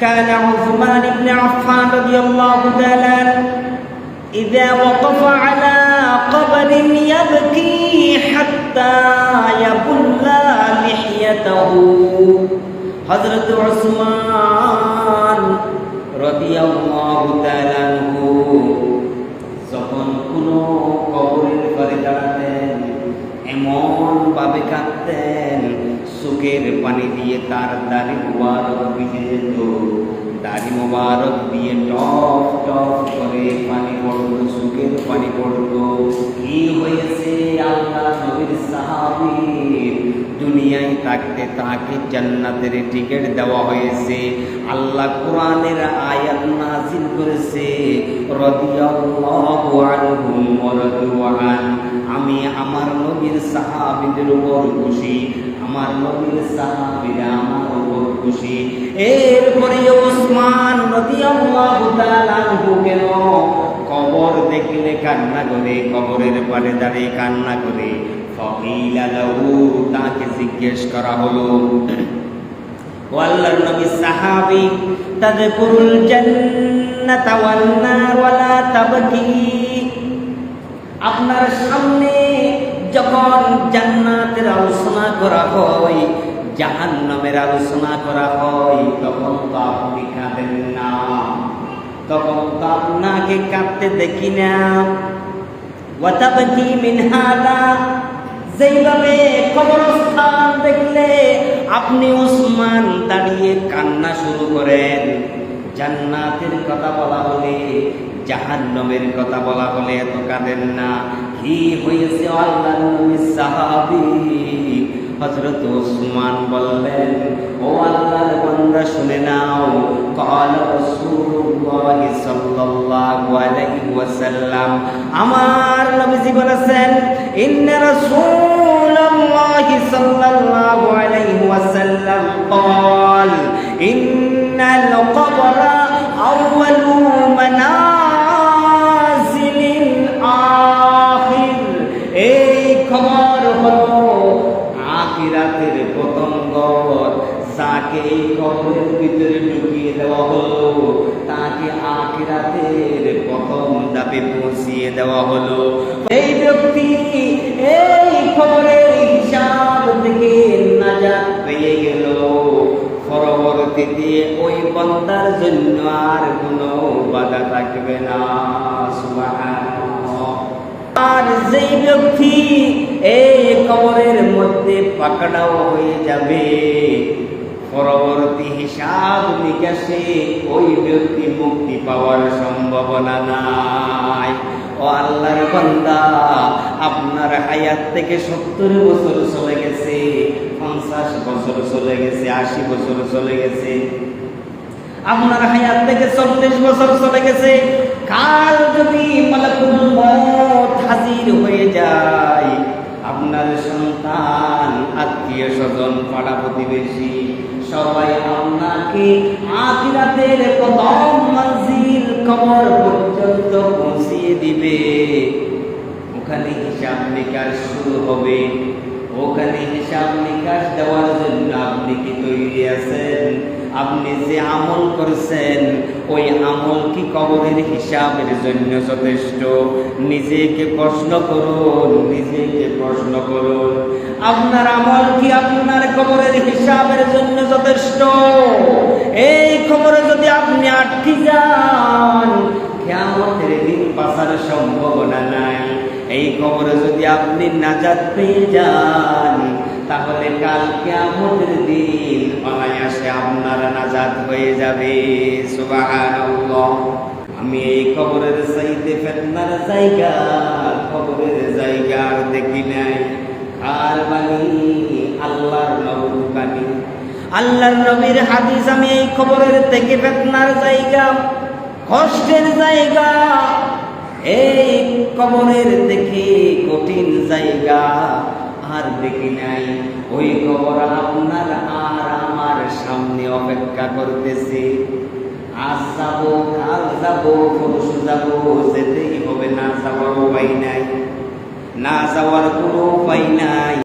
كان عثمان بن عفان رضي الله تعالى عنه إذا وقف على قبر يبكي حتى يبل لحيته حضرت عثمان رضي الله تعالى عنه যখন কোনো কবরের পরে দাঁড়াতেন এমন ভাবে কাঁদতেন সুখের পানি দিয়ে তার দাড়ি মুবারক ভিজে যেত দাড়ি মুবারক দিয়ে টপ টপ করে পানি পড়তো সুখের পানি পড়তো কি হয়েছে আল্লাহ নবীর সাহাবীর? দুনিয়ায় থাকতে তাকে জান্নাতের টিকিট দেওয়া হয়েছে। আল্লাহ কোরআনের আয়াত নাজিল করেছে, রাদিয়াল্লাহু আনহুম ওয়া রাদু আমি আমার নবীর সাহাবীদের উপর খুশি। আমার নবীর সাহাবীরা আমার উপর খুশি। এরপরে ওসমান রাদিয়াল্লাহু তাআলা কেন? কবর দেখলে কান্না করে, কবরের পারে দাঁড়িয়ে কান্না করে। ফকিলা লাহু, তাকে জিজ্ঞেস করা হলো, ও আল্লাহর নবী সাহাবী তাদকুরুল জান্নাতা ওয়ান নার ওয়ালা তাবকি। আপনার সামনে যখন জান্নাতের আলোচনা করা হয়, জাহান্নামের আলোচনা করা হয়, তখন তো আপনি কাঁদেন না। তখন তো আপনাকে কাঁদতে দেখি না। দেখলে আপনি দাঁড়িয়ে কান্না শুরু করেন। জান্নাতের কথা বলা হলে জাহান্নামের কথা বলা হলে এত কাঁদেন না কি হয়েছে আল্লাহ নবী সাহাবী হযরত ওসমান বললেন ও আল্লাহর বান্দা শুনে নাও قال رسول الله صلى الله عليه وسلم আমার নবীজি বলেছেন ইন্ন রাসূলুল্লাহ সাল্লাল্লাহু আলাইহি ওয়াসাল্লাম قال ان যাকে এই কবরের ভিতরে ঢুকিয়ে দেওয়া হলো। তাকে আখিরাতের প্রথম ধাপে পৌঁছিয়ে দেওয়া হলো। এই ব্যক্তি এই খবরের হিসাব থেকে নাজাত পেয়ে গেল। পরবর্তীতে ওই বন্দার জন্য আর কোনো বাধা থাকবে না। আর যেই ব্যক্তি এই কবরের মধ্যে পাকড়াও হয়ে যাবে। পরবর্তী হিসাব নিকাশে ওই ব্যক্তি মুক্তি পাওয়ার সম্ভাবনা নাই। ও আল্লাহর বান্দা, আপনার হায়াত থেকে সত্তর বছর চলে গেছে, পঞ্চাশ বছর চলে গেছে, আশি বছর চলে গেছে। আপনার হায়াত থেকে চল্লিশ বছর চলে গেছে। কাল যদি মালাকুল মত হাজির হয়ে যায়, আপনার সন্তান আত্মীয় স্বজন, পাড়া প্রতিবেশী, সবাই আপনাকে আখিরাতের প্রথম মঞ্জিল কবর পর্যন্ত পৌঁছিয়ে দিবে। ওখানে হিসাব নিকাশ শুরু হবে। ওখানে হিসাব নিকাশ দেওয়ার জন্য আপনি কি তৈরি আছেন? আপনি যে আমল করছেন, ওই আমল কি কবরের হিসাবের জন্য যথেষ্ট? নিজেকে প্রশ্ন করুন, নিজেকে প্রশ্ন করুন, আপনার আমল কি আপনার কবরের হিসাবের জন্য যথেষ্ট? এই খবরে যদি আপনি আটকে যান কেমতের দিন বাঁচার সম্ভাবনা নাই। এই খবরে যদি আপনি নাজাত পেয়ে যান তাহলে কাল কেমতের দিন অনায়াসে আপনার নাজাত হয়ে যাবে। আমি এই খবরের চাইতে ফেতনার জায়গা খবরের জায়গা আর দেখি নাই। আর বাণী, আল্লাহর নবুর বাণী। আল্লাহর নবীর হাদিস আমি এই খবরের থেকে ফেতনার জায়গা, কষ্টের জায়গা, এই কবরের দেখে কঠিন জায়গা আর দেখি নাই। ওই খবর আপনার আর আমার সামনে অপেক্ষা করতেছে। আজ যাব, কাল যাব, পরশু যাব, যেতেই হবে না যাওয়ার উপায় নাই। না যাওয়ার কোনো উপায় নাই।